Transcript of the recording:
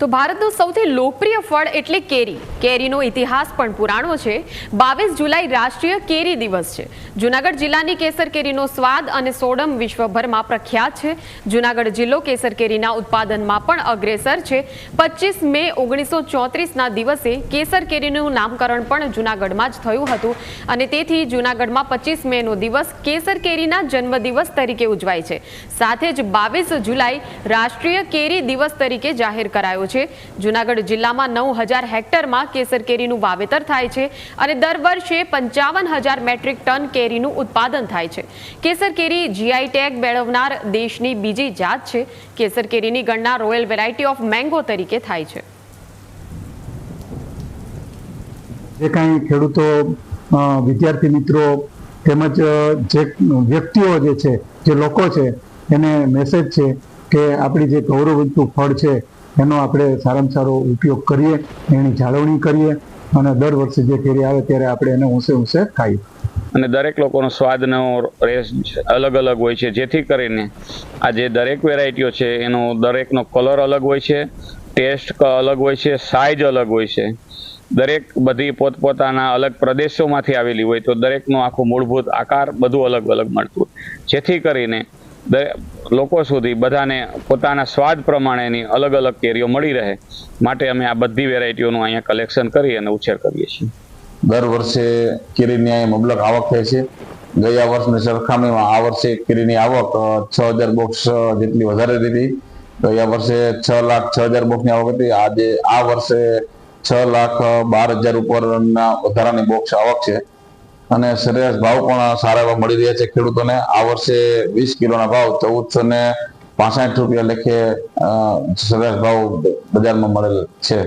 તો ભારતનું સૌથી લોકપ્રિય ફળ એટલે કેરી. કેરીનો ઇતિહાસ પણ પુરાણો છે. બાવીસ જુલાઈ રાષ્ટ્રીય કેરી દિવસ છે. જુનાગઢ જિલ્લાની કેસર કેરીનો સ્વાદ અને સોડમ વિશ્વભરમાં પ્રખ્યાત છે. જુનાગઢ જિલ્લો કેસર કેરીના ઉત્પાદનમાં પણ અગ્રેસર છે. પચીસ મે ઓગણીસો ચોત્રીસના દિવસે કેસર કેરીનું નામકરણ પણ જુનાગઢમાં જ થયું હતું. અને તેથી જુનાગઢમાં પચીસ મેનો દિવસ કેસર કેરીના જન્મદિવસ તરીકે ઉજવાય છે. સાથે જ બાવીસ જુલાઈ રાષ્ટ્રીય કેરી દિવસ તરીકે જાહેર કરાયો છે. જૂનાગઢ જિલ્લામાં નવ હજાર હેક્ટરમાં કેસર કેરીનું વાવેતર થાય છે અને દર વર્ષે પંચાવન મેટ્રિક ટન કેરીનું ઉત્પાદન થાય છે. કેસર કેરી જીઆઈ ટેગ મેળવનાર દેશની બીજી જાત છે. કેસર કેરીની ગણના રોયલ વેરાયટી ઓફ મેંગો તરીકે થાય છે. જે કાંઈ ખેડૂતો વિદ્યાર્થી મિત્રો તેમજ જે વ્યક્તિઓ જે છે, જે લોકો છે, એને મેસેજ છે કે આપણી જે ગૌરવવંતું ફળ છે એનો આપણે સારામાં સારો ઉપયોગ કરીએ, એની જાળવણી કરીએ અને દર વર્ષે જે કેરી આવે ત્યારે આપણે એને ઊંસે ઊંસે ખાઈએ. અને દરેક લોકોનો સ્વાદનો રેસ અલગ અલગ હોય છે. જેથી કરીને આ જે દરેક વેરાયટીઓ છે, એનો દરેકનો કલર અલગ હોય છે, ટેસ્ટ અલગ હોય છે સાઇઝ અલગ હોય છે. દરેક બધી પોતપોતાના અલગ પ્રદેશોમાંથી આવેલી હોય તો દરેકનો આખો મૂળભૂત આકાર બધું અલગ અલગ મળતું હોય. જેથી કરીને લોકો સુધી બધાને પોતાના સ્વાદ પ્રમાણેની અલગ અલગ કેરીઓ મળી રહે માટે અમે આ બધી વેરાયટીઓનું અહીંયા કલેક્શન કરી અને ઉછેર કરીએ છીએ. દર વર્ષે કેરીની અહીં મબલક આવક થાય છે. ગયા વર્ષની સરખામણીમાં આ વર્ષે કેરીની આવક છ હજાર બોક્સ જેટલી વધારે હતી ગયા વર્ષે છ લાખ, છ હજાર બોક્સની આવક હતી. આજે આ વર્ષે છ લાખ બાર હજાર ઉપરના વધારાની બોક્સ આવક છે. અને સરેરાશ ભાવ પણ સારા એવા મળી રહ્યા છે ખેડૂતોને. આ વર્ષે વીસ કિલોના ભાવ ચૌદસો ને પાસઠ રૂપિયા લેખે સરેરાશ ભાવ બજારમાં મળેલ છે.